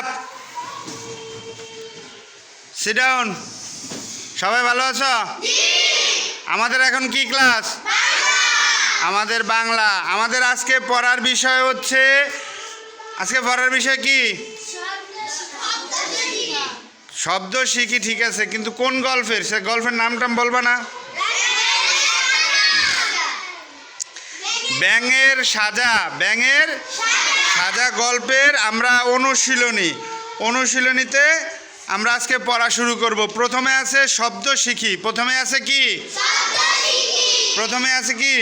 টাপ sit down সবাই ভালো আছো? আমাদের এখন কি ক্লাস আমাদের বাংলা। আমাদের আজকে পড়ার বিষয় হচ্ছে, আজকে পড়ার বিষয় কি? শব্দ শিখি, ঠিক আছে, কিন্তু কোন গল্পের? সে গল্পের নাম টাম বলবা না। ব্যাঙের সাজা। ব্যাঙের সাজা গল্পের আমরা অনুশীলনী। অনুশীলনীতে আমরা আজকে পড়া শুরু করব। প্রথমে আছে শব্দ শিখি। প্রথমে আছে কি? প্রথমে আছে কি?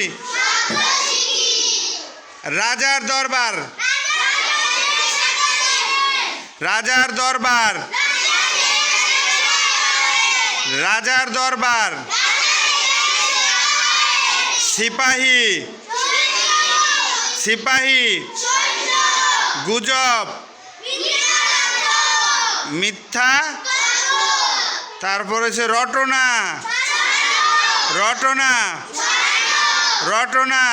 রাজার দরবার। রাজার দরবার। রাজার দরবার। সিপাহী। সিপাহী। গুজব। মিথ্যা। তারপর হচ্ছে রটনা। রটনা। রটনা।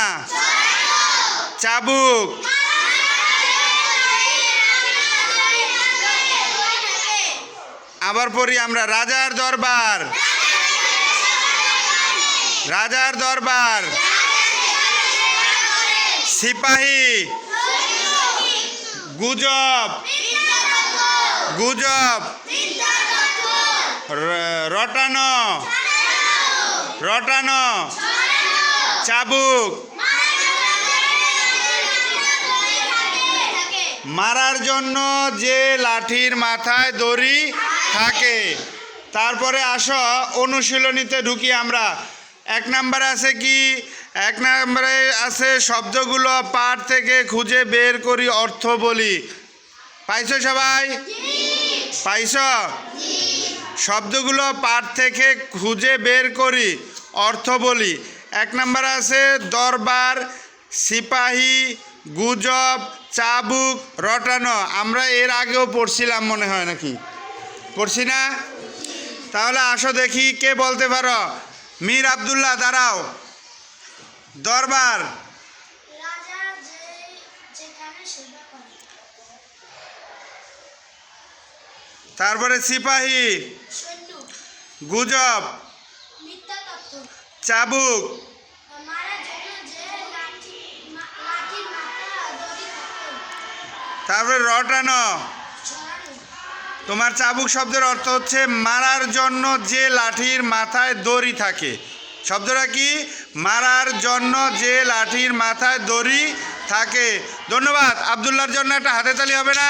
চাবুক। আবার পড়ি আমরা, রাজার দরবার। রাজার দরবার। সিপাহী। গুজব। গুজব। রটানো। রটানো। চাবুক। মারার জন্য যে লাঠির মাথায় দড়ি থাকে, তারপরে আসো, অনুশীলনীতে ঢুকি আমরা। এক নম্বরে আছে কি? এক নম্বরে আছে শব্দগুলো পাঠ থেকে খুঁজে বের করি অর্থ বলি। পাইছো সবাই? পাইছ? শব্দগুলো পাঠ থেকে খুঁজে বের করি অর্থ বলি। এক নম্বর আছে দরবার, সিপাহী, গুজব, চাবুক, রটানো। আমরা এর আগেও পড়ছিলাম মনে হয় নাকি? পড়ছি না? তাহলে আসো দেখি কে বলতে পারো। মীর আবদুল্লাহ, দাঁড়াও। দরবার। তারপরে সিপাহী গুজব চাবুক। তারপরে রটানো। তোমার চাবুক শব্দের অর্থ হচ্ছে মারার জন্য যে লাঠির মাথায় দড়ি থাকে শব্দটা কি? মারার জন্য যে লাঠির মাথায় দড়ি থাকে। ধন্যবাদ। আবদুল্লার জন্য একটা হাতে তালি হবে না?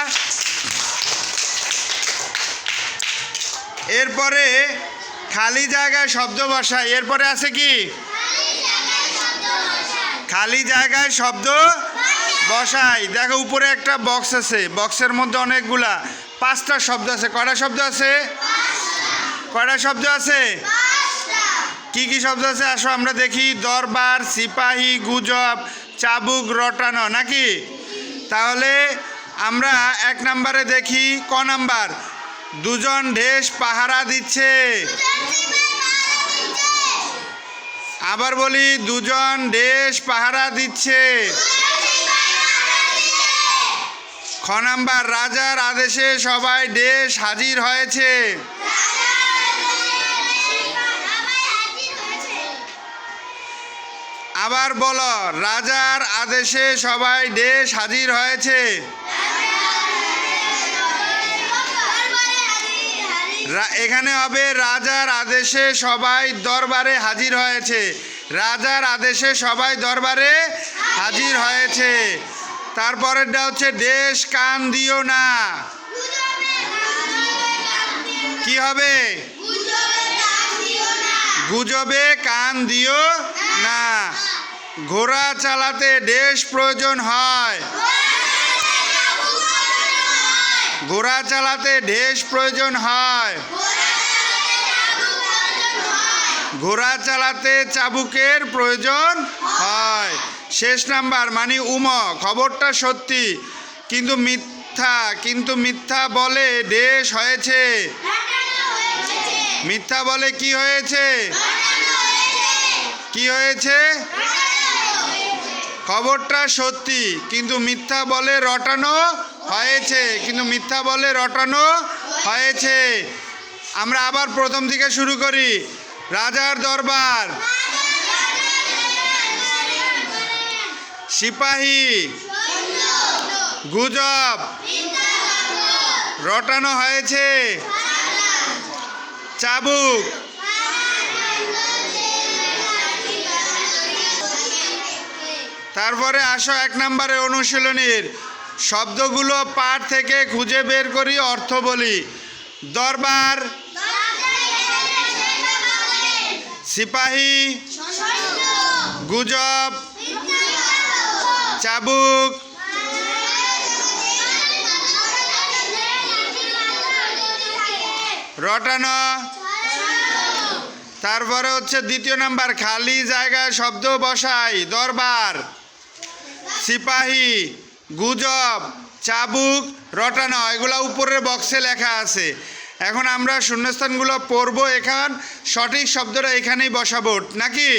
এরপরে খালি জায়গায় শব্দ বসায়। এরপরে আছে কি? খালি জায়গায় শব্দ বসাই দেখো, উপরে একটা বক্স আছে। বক্সের মধ্যে অনেকগুলা। পাঁচটা শব্দ আছে। কয়টা শব্দ আছে? কয়টা শব্দ আছে? কি কি শব্দ আছে? আসো, আমরা দেখি। দরবার, সিপাহী, গুজব, চাবুক, রটানো, নাকি? তাহলে আমরা এক নম্বরে দেখি। ক নাম্বার? দুজন ঢেস পাহারা দিচ্ছে। আবার বলি, দুজন দেশ পাহারা দিচ্ছে। খ নাম্বার? রাজার আদেশে সবাই দেশ হাজির হয়েছে। আবার বলো, রাজার আদেশে সবাই দেশ হাজির হয়েছে? এখানে হবে, রাজার আদেশে সবাই দরবারে হাজির হয়েছে। রাজার আদেশে সবাই দরবারে হাজির হয়েছে। তারপরেরটা হচ্ছে, দেশ কান দিও না। কি হবে? গুজবে কান দিও না। ঘোড়া চালাতে দেশ প্রয়োজন হয়। ঘোড়া চালাতে ঢেস প্রয়োজন হয়। ঘোড়া চালাতে চাবুকের প্রয়োজন হয়। শেষ নাম্বার মানে উম, খবরটা সত্যি, কিন্তু মিথ্যা কিন্তু মিথ্যা বলে দেশ হয়েছে। মিথ্যা বলে কি হয়েছে? কি হয়েছে? খবরটা সত্যি, কিন্তু মিথ্যা বলে রটানো হয়েছে, কিন্তু মিথ্যা বলে রটানো হয়েছে। আমরা আবার প্রথম থেকে শুরু করি। রাজার দরবার। সিপাহী। গুজব। রটানো হয়েছে। চাবুক। তারপরে আসো এক নম্বরে অনুশীলনীর। শব্দগুলো পাঠ থেকে খুঁজে বের করি, অর্থ বলি। দরবার। সিপাহী। গুজব। চাবুক। রটানো। তারপরে হচ্ছে দ্বিতীয় নাম্বার, খালি জায়গায় শব্দ বসাই, দরবার। সিপাহী, গুজব, চাবুক, রটানো, এগুলো উপরের বক্সে লেখা আছে। এখন আমরা শূন্যস্থানগুলো পড়ব এখান, সঠিক শব্দটা এখানেই বসাবো, নাকি?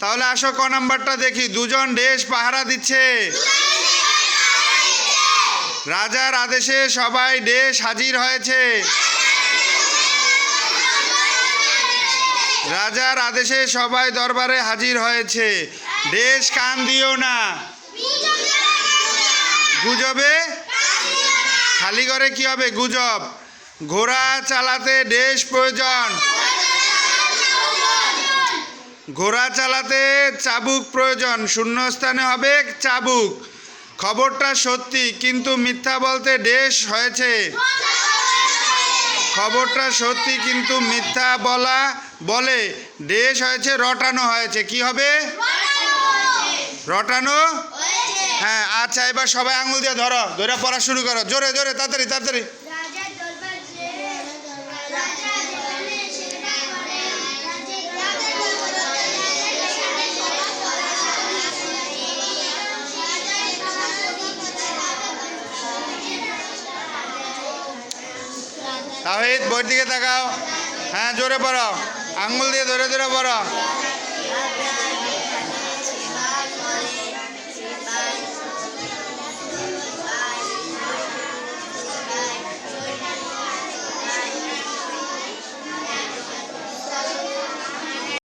তাহলে আসো ক নাম্বারটা দেখি, দুজন দেশ পাহারা দিচ্ছে। রাজার আদেশে সবাই দেশ হাজির হয়েছে। রাজার আদেশে সবাই দরবারে হাজির হয়েছে। দেশ কান দিও না। গুজবে খালি করে কি হবে? গুজব। ঘোড়া চালাতে দেশ প্রয়োজন। ঘোড়া চালাতে চাবুক প্রয়োজন। শূন্যস্থানে হবে চাবুক। খবরটা সত্যি, কিন্তু মিথ্যা বলতে দেশ হয়েছে। খবরটা সত্যি, কিন্তু মিথ্যা বলা বলে দেশ হয়েছে, রটানো হয়েছে। কি হবে? রটানো? হ্যাঁ আচ্ছা এবার সবাই আঙুল দিয়ে ধরো ধরে পড়া শুরু করো। জোরে জোরে তাড়াতাড়ি তাড়াতাড়ি। তাহিদ বইয়ের দিকে তাকাও। হ্যাঁ জোরে পড়ো। আঙুল দিয়ে ধরে ধরে পড়ো। Bye.